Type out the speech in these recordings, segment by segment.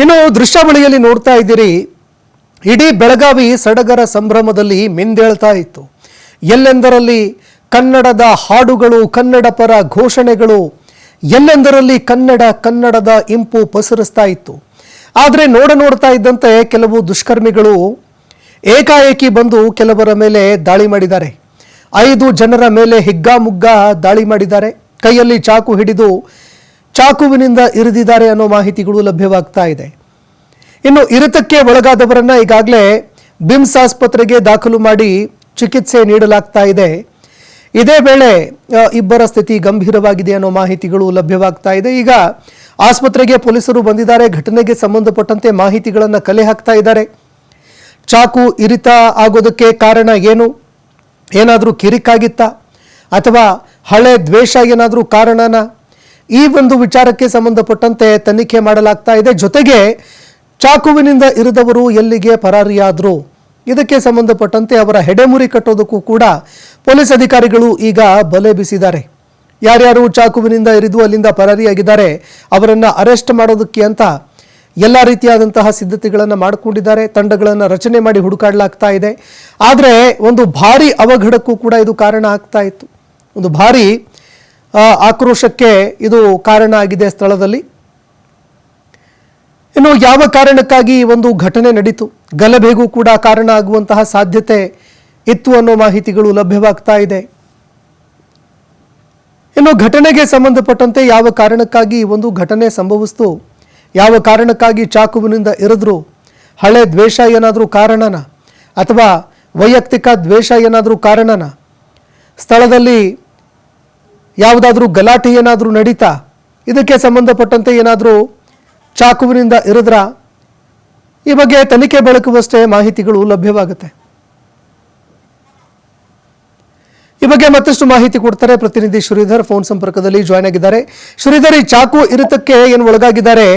ಇನ್ನು ದೃಶ್ಯಾವಳಿಯಲ್ಲಿ ನೋಡ್ತಾ ಇದ್ದೀರಿ, ಇಡೀ ಬೆಳಗಾವಿ ಸಡಗರ ಸಂಭ್ರಮದಲ್ಲಿ ಮಿಂದೇಳ್ತಾ ಇತ್ತು. ಎಲ್ಲೆಂದರಲ್ಲಿ ಕನ್ನಡದ ಹಾಡುಗಳು, ಕನ್ನಡ ಪರ ಘೋಷಣೆಗಳು, ಎಲ್ಲೆಂದರಲ್ಲಿ ಕನ್ನಡ, ಕನ್ನಡದ ಇಂಪು ಪಸರಿಸ್ತಾ ಇತ್ತು. ಆದರೆ ನೋಡ ನೋಡ್ತಾ ಇದ್ದಂತೆ ಕೆಲವು ದುಷ್ಕರ್ಮಿಗಳು ಏಕಾಏಕಿ ಬಂದು ಕೆಲವರ ಮೇಲೆ ದಾಳಿ ಮಾಡಿದ್ದಾರೆ. ಐದು ಜನರ ಮೇಲೆ ಹಿಗ್ಗಾಮುಗ್ಗ ದಾಳಿ ಮಾಡಿದ್ದಾರೆ. ಕೈಯಲ್ಲಿ ಚಾಕು ಹಿಡಿದು ಚಾಕುವಿನಿಂದ ಇರಿದಿದ್ದಾರೆ ಅನ್ನೋ ಮಾಹಿತಿಗಳು ಲಭ್ಯವಾಗ್ತಾ ಇದೆ. ಇನ್ನು ಇರಿತಕ್ಕೆ ಒಳಗಾದವರನ್ನ ಈಗಾಗಲೇ ಬಿಮ್ಸ್ ಆಸ್ಪತ್ರೆಗೆ ದಾಖಲು ಮಾಡಿ ಚಿಕಿತ್ಸೆ ನೀಡಲಾಗ್ತಾ ಇದೆ. ಇದೇ ವೇಳೆ ಇಬ್ಬರ ಸ್ಥಿತಿ ಗಂಭೀರವಾಗಿದೆ ಅನ್ನೋ ಮಾಹಿತಿಗಳು ಲಭ್ಯವಾಗ್ತಾ ಇದೆ. ಈಗ ಆಸ್ಪತ್ರೆಗೆ ಪೊಲೀಸರು ಬಂದಿದ್ದಾರೆ. ಘಟನೆಗೆ ಸಂಬಂಧಪಟ್ಟಂತೆ ಮಾಹಿತಿಗಳನ್ನು ಕಲೆ ಹಾಕ್ತಾ ಇದ್ದಾರೆ. ಚಾಕು ಇರಿತ ಆಗೋದಕ್ಕೆ ಕಾರಣ ಏನು? ಏನಾದರೂ ಕಿರಿಕಾಗಿತ್ತಾ? ಅಥವಾ ಹಳೆ ದ್ವೇಷ ಏನಾದರೂ ಕಾರಣನ? ಈ ಒಂದು ವಿಚಾರಕ್ಕೆ ಸಂಬಂಧಪಟ್ಟಂತೆ ತನಿಖೆ ಮಾಡಲಾಗ್ತಾ ಇದೆ. ಜೊತೆಗೆ ಚಾಕುವಿನಿಂದ ಇರಿದವರು ಎಲ್ಲಿಗೆ ಪರಾರಿಯಾದರು? ಇದಕ್ಕೆ ಸಂಬಂಧಪಟ್ಟಂತೆ ಅವರ ಹೆಡೆಮುರಿ ಕಟ್ಟೋದಕ್ಕೂ ಕೂಡ ಪೊಲೀಸ್ ಅಧಿಕಾರಿಗಳು ಈಗ ಬಲೆ ಬೀಸಿದ್ದಾರೆ. ಯಾರ್ಯಾರು ಚಾಕುವಿನಿಂದ ಇರಿದು ಅಲ್ಲಿಂದ ಪರಾರಿಯಾಗಿದ್ದಾರೆ, ಅವರನ್ನು ಅರೆಸ್ಟ್ ಮಾಡೋದಕ್ಕೆ ಅಂತ ಎಲ್ಲ ರೀತಿಯಾದಂತಹ ಸಿದ್ಧತೆಗಳನ್ನು ಮಾಡಿಕೊಂಡಿದ್ದಾರೆ. ತಂಡಗಳನ್ನು ರಚನೆ ಮಾಡಿ ಹುಡುಕಾಡಲಾಗ್ತಾ ಇದೆ. ಆದರೆ ಒಂದು ಭಾರಿ ಅವಘಡಕ್ಕೂ ಕೂಡ ಇದು ಕಾರಣ ಆಗ್ತಾ ಇತ್ತು. ಒಂದು ಭಾರಿ ಆಕ್ರೋಶಕ್ಕೆ ಇದು ಕಾರಣ ಆಗಿದೆ ಸ್ಥಳದಲ್ಲಿ. ಇನ್ನು ಯಾವ ಕಾರಣಕ್ಕಾಗಿ ಒಂದು ಘಟನೆ ನಡೀತು? ಗಲಭೆಗೂ ಕೂಡ ಕಾರಣ ಆಗುವಂತಹ ಸಾಧ್ಯತೆ ಇತ್ತು ಅನ್ನೋ ಮಾಹಿತಿಗಳು ಲಭ್ಯವಾಗ್ತಾ ಇದೆ. ಇನ್ನು ಘಟನೆಗೆ ಸಂಬಂಧಪಟ್ಟಂತೆ ಯಾವ ಕಾರಣಕ್ಕಾಗಿ ಒಂದು ಘಟನೆ ಸಂಭವಿಸ್ತು? ಯಾವ ಕಾರಣಕ್ಕಾಗಿ ಚಾಕುವಿನಿಂದ ಇರಿದ್ರು? ಹಳೆ ದ್ವೇಷ ಏನಾದರೂ ಕಾರಣನ? ಅಥವಾ ವೈಯಕ್ತಿಕ ದ್ವೇಷ ಏನಾದರೂ ಕಾರಣನ? ಸ್ಥಳದಲ್ಲಿ ಯಾವುದಾದ್ರೂ ಗಲಾಟೆ ಏನಾದರೂ ನಡೀತಾ? ಇದಕ್ಕೆ ಸಂಬಂಧಪಟ್ಟಂತೆ ಏನಾದರೂ ಚಾಕುವಿನಿಂದ ಇರದ್ರ? ಈ ಬಗ್ಗೆ ತನಿಖೆ ಬೆಳಕುವಷ್ಟೇ ಮಾಹಿತಿಗಳು ಲಭ್ಯವಾಗುತ್ತೆ. ಈ ಬಗ್ಗೆ ಮತ್ತಷ್ಟು ಮಾಹಿತಿ ಕೊಡ್ತಾರೆ ಪ್ರತಿನಿಧಿ ಶ್ರೀಧರ್. ಫೋನ್ ಸಂಪರ್ಕದಲ್ಲಿ ಜಾಯ್ನ್ ಆಗಿದ್ದಾರೆ. ಶ್ರೀಧರ್, ಈ ಚಾಕು ಇರಿತಕ್ಕೆ ಏನು ಒಳಗಾಗಿದ್ದಾರೆ?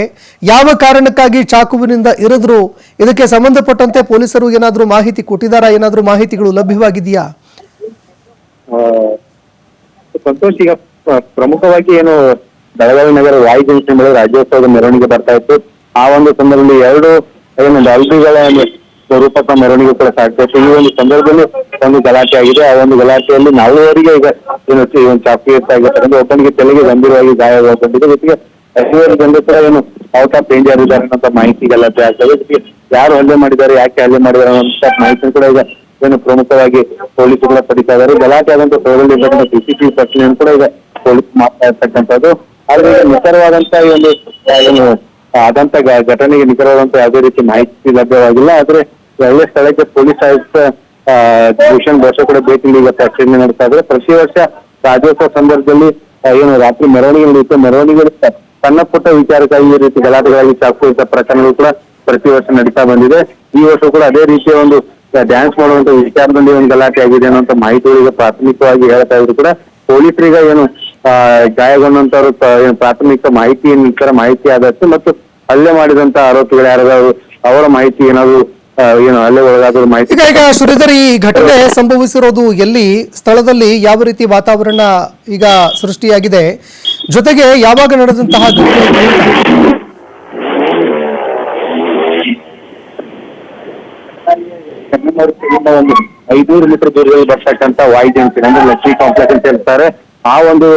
ಯಾವ ಕಾರಣಕ್ಕಾಗಿ ಚಾಕುವಿನಿಂದ ಇರಿದ್ರು? ಇದಕ್ಕೆ ಸಂಬಂಧಪಟ್ಟಂತೆ ಪೊಲೀಸರು ಏನಾದರೂ ಮಾಹಿತಿ ಕೊಟ್ಟಿದ್ದಾರಾ? ಏನಾದರೂ ಮಾಹಿತಿಗಳು ಲಭ್ಯವಾಗಿದೆಯಾ? ಸಂತೋಷ್, ಈಗ ಪ್ರಮುಖವಾಗಿ ಏನು ಬೆಳಗಾವಿ ನಗರ ವಾಯು ಜಂಕ್ಷನ್ ಮೇಲೆ ರಾಜ್ಯೋತ್ಸವದ ಮೆರವಣಿಗೆ ಬರ್ತಾ ಇತ್ತು. ಆ ಒಂದು ಸಂದರ್ಭದಲ್ಲಿ ಎರಡು, ಏನು ಡಲ್ಬಿಗಳ ರೂಪಕ ಮೆರವಣಿಗೆ ಕೂಡ ಸಾಧ್ಯ ಈ ಒಂದು ಸಂದರ್ಭದಲ್ಲಿ ಒಂದು ಗಲಾಟೆ ಆಗಿದೆ. ಆ ಒಂದು ಗಲಾಟೆಯಲ್ಲಿ ನಾಲ್ವರಿಗೆ ಈಗ ಏನು ಚಿ- ಒಂದು ಚಾಕು ಆಗಿರ್ತಕ್ಕಂಥ ಒಬ್ಬನಿಗೆ ತಲೆಗೆ ಗಂಭೀರವಾಗಿ ಗಾಯಗೊಂಡಿದೆ ಜೊತೆಗೆ ಐದುವರೆ ಜನರು ಕೂಡ ಏನು ಔಟ್ ಆಫ್ ಡೇಂಜರ್ ಇದ್ದಾರೆ ಅನ್ನೋ ಮಾಹಿತಿ ಗಲಾಟೆ ಆಗ್ತದೆ ಜೊತೆಗೆ ಯಾರು ಹಲ್ಲೆ ಮಾಡಿದ್ದಾರೆ, ಯಾಕೆ ಹಲ್ಲೆ ಮಾಡಿದ್ದಾರೆ ಅನ್ನೋ ಮಾಹಿತಿ ಕೂಡ ಈಗ ಏನು ಪ್ರಮುಖವಾಗಿ ಪೊಲೀಸರು ಕೂಡ ಪಡಿತಾ ಇದ್ದಾರೆ ಗಲಾಟೆ ಆದಂತ ಸ್ಥಳದಲ್ಲಿ ಸಿಸಿಟಿವಿ ಪ್ರಶ್ನೆಯನ್ನು ಕೂಡ ಈಗ ಪೊಲೀಸ್ ಮಾಡ್ತಾ ಇರ್ತಕ್ಕಂಥದ್ದು ಆದ್ರೆ ನಿಖರವಾದಂತ ಈ ಒಂದು ಏನು, ಆದಂತ ಘಟನೆಗೆ ನಿಖರವಾದಂತ ಯಾವುದೇ ರೀತಿ ಮಾಹಿತಿ ಲಭ್ಯವಾಗಿಲ್ಲ. ಆದ್ರೆ ಒಳ್ಳೆ ಸ್ಥಳಕ್ಕೆ ಪೊಲೀಸ್ ಆಯುಕ್ತ ಭೂಷಣ್ ಬೋಸ ಕೂಡ ಭೇಟಿ ನೀಡಿ ಪರಿಶೀಲನೆ ನಡೆಸ್ತಾ ಇದ್ರೆ. ಪ್ರತಿ ವರ್ಷ ರಾಜ್ಯೋತ್ಸವ ಸಂದರ್ಭದಲ್ಲಿ ಏನು, ರಾತ್ರಿ ಮೆರವಣಿಗೆ ನಡೆಯುತ್ತೆ. ಮೆರವಣಿಗೆ ಸಣ್ಣ ಪುಟ್ಟ ವಿಚಾರಕ್ಕಾಗಿ ಈ ರೀತಿ ಗಲಾಟೆಗಳಲ್ಲಿ ಚಾಕು ಪ್ರಕರಣಗಳು ಕೂಡ ಪ್ರತಿ ವರ್ಷ ನಡೀತಾ ಬಂದಿದೆ. ಈ ವರ್ಷ ಕೂಡ ಅದೇ ರೀತಿಯ ಒಂದು ಡ್ಯಾನ್ಸ್ ಮಾಡುವಂತ ವಿಚಾರದಲ್ಲಿ ಒಂದು ಗಲಾಟೆ ಆಗಿದೆ ಅನ್ನೋಂತ ಮಾಹಿತಿ ಈಗ ಪ್ರಾಥಮಿಕವಾಗಿ ಹೇಳ್ತಾ ಇದ್ರು ಕೂಡ ಪೊಲೀಸರಿಗೆ ಏನು ಗಾಯಗೊಂಡಂತವ್ರು ಪ್ರಾಥಮಿಕ ಮಾಹಿತಿ ನಿಖರ ಮಾಹಿತಿ ಆದಷ್ಟು ಮತ್ತು ಹಲ್ಲೆ ಮಾಡಿದಂತ ಆರೋಪಿಗಳು ಯಾರಾದ್ರು ಅವರ ಮಾಹಿತಿ ಏನಾದ್ರು ಏನು ಹಲ್ಲೆ ಒಳಗಾದ್ರು ಮಾಹಿತಿ ಈಗ ಶ್ರೀಧರ್ ಈ ಘಟನೆ ಸಂಭವಿಸಿರೋದು ಎಲ್ಲಿ ಸ್ಥಳದಲ್ಲಿ ಯಾವ ರೀತಿ ವಾತಾವರಣ ಈಗ ಸೃಷ್ಟಿಯಾಗಿದೆ ಜೊತೆಗೆ ಯಾವಾಗ ನಡೆದಂತಹ ಘಟನೆ ಅಂತ? ಒಂದು ಐನೂರು ಮೀಟರ್ ದೂರದಲ್ಲಿ ಬರ್ತಕ್ಕಂತ ವಾಯು ಜಂಕ್ಷನ್ ಅಂದ್ರೆ ಲಕ್ಷ್ಮಿ ಕಾಂಪ್ಲೆಕ್ಸ್ ಅಂತ ಹೇಳ್ತಾರೆ. ಆ ಒಂದು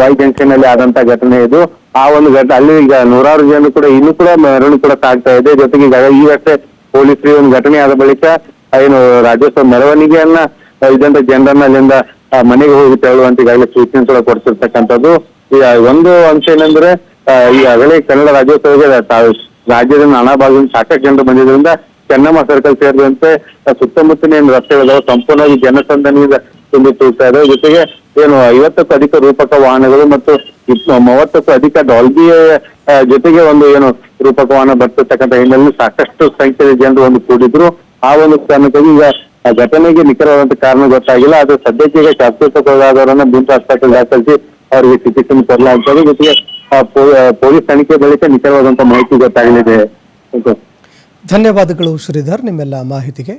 ವಾಯು ಜಂಕ್ಷನ್ ಅಲ್ಲಿ ಆದಂತ ಘಟನೆ ಇದು. ಆ ಒಂದು ಘಟನೆ, ಅಲ್ಲಿ ಈಗ ನೂರಾರು ಜನ ಕೂಡ, ಇನ್ನೂ ಕೂಡ ಮೆರವಣಿಗೆ ಕೂಡ ತಾಗ್ತಾ ಇದೆ. ಜೊತೆಗೆ ಈಗ ಈ ವರ್ಷ ಪೊಲೀಸರು ಒಂದು ಘಟನೆ ಆದ ಬಳಿಕ ಏನು ರಾಜ್ಯೋತ್ಸವ ಮೆರವಣಿಗೆಯನ್ನ ಇದಂತ ಜನರನ್ನ ಅಲ್ಲಿಂದ ಮನೆಗೆ ಹೋಗಿ ತೆರಳುವಂತ ಈಗಾಗಲೇ ಸೂಚನೆ ಕೂಡ ಕೊಡ್ತಿರ್ತಕ್ಕಂಥದ್ದು ಒಂದು ಅಂಶ ಏನಂದ್ರೆ ಈ ಈಗಾಗಲೇ ಕನ್ನಡ ರಾಜ್ಯೋತ್ಸವಕ್ಕೆ ರಾಜ್ಯದ ನಾನಾ ಭಾಗದಿಂದ ಸಾಕಷ್ಟು ಜನರು ಬಂದಿದ್ರಿಂದ ಚೆನ್ನಮ್ಮ ಸರ್ಕಲ್ ಸೇರಿದಂತೆ ಸುತ್ತಮುತ್ತಲಿನ ಏನು ಸಂಪೂರ್ಣವಾಗಿ ಜನಸಂದಣಿಯಿಂದ ತುಂಬಿ ತೂಗ್ತಾ ಇದೆ. ಜೊತೆಗೆ ಏನು ಐವತ್ತಕ್ಕೂ ಅಧಿಕ ರೂಪಕ ವಾಹನಗಳು ಮತ್ತು ಮೂವತ್ತಕ್ಕೂ ಅಧಿಕ ಡಾಲ್ಬಿ ಜೊತೆಗೆ ಒಂದು ಏನು ರೂಪಕ ವಾಹನ ಬರ್ತಿರ್ತಕ್ಕಂತ ಹಿನ್ನೆಲೆಯಲ್ಲಿ ಸಾಕಷ್ಟು ಸಂಖ್ಯೆಯ ಜನರು ಒಂದು ಕೂಡಿದ್ರು. ಆ ಒಂದು ಕಾರಣಕ್ಕಾಗಿ ಈಗ ಘಟನೆಗೆ ನಿಖರವಾದಂತ ಕಾರಣ ಗೊತ್ತಾಗಿಲ್ಲ. ಅದು ಸದ್ಯಕ್ಕೆ ಈಗ ಶಾಸ್ತ್ರೋತ್ತರವರನ್ನ ಬಿಂದು ಆಸ್ಪತ್ರೆ ದಾಖಲಿಸಿ ಅವರಿಗೆ ಚಿಕಿತ್ಸೆಯನ್ನು ಕೊಡಲಾಗ್ತದೆ ಜೊತೆಗೆ ಪೊಲೀಸ್ ತನಿಖೆ ಬಳಿಕ ನಿಖರವಾದಂತ ಮಾಹಿತಿ ಗೊತ್ತಾಗಲಿದೆ. ಧನ್ಯವಾದಗಳು ಶ್ರೀಧರ್ ನಿಮ್ಮೆಲ್ಲ ಮಾಹಿತಿಗೆ.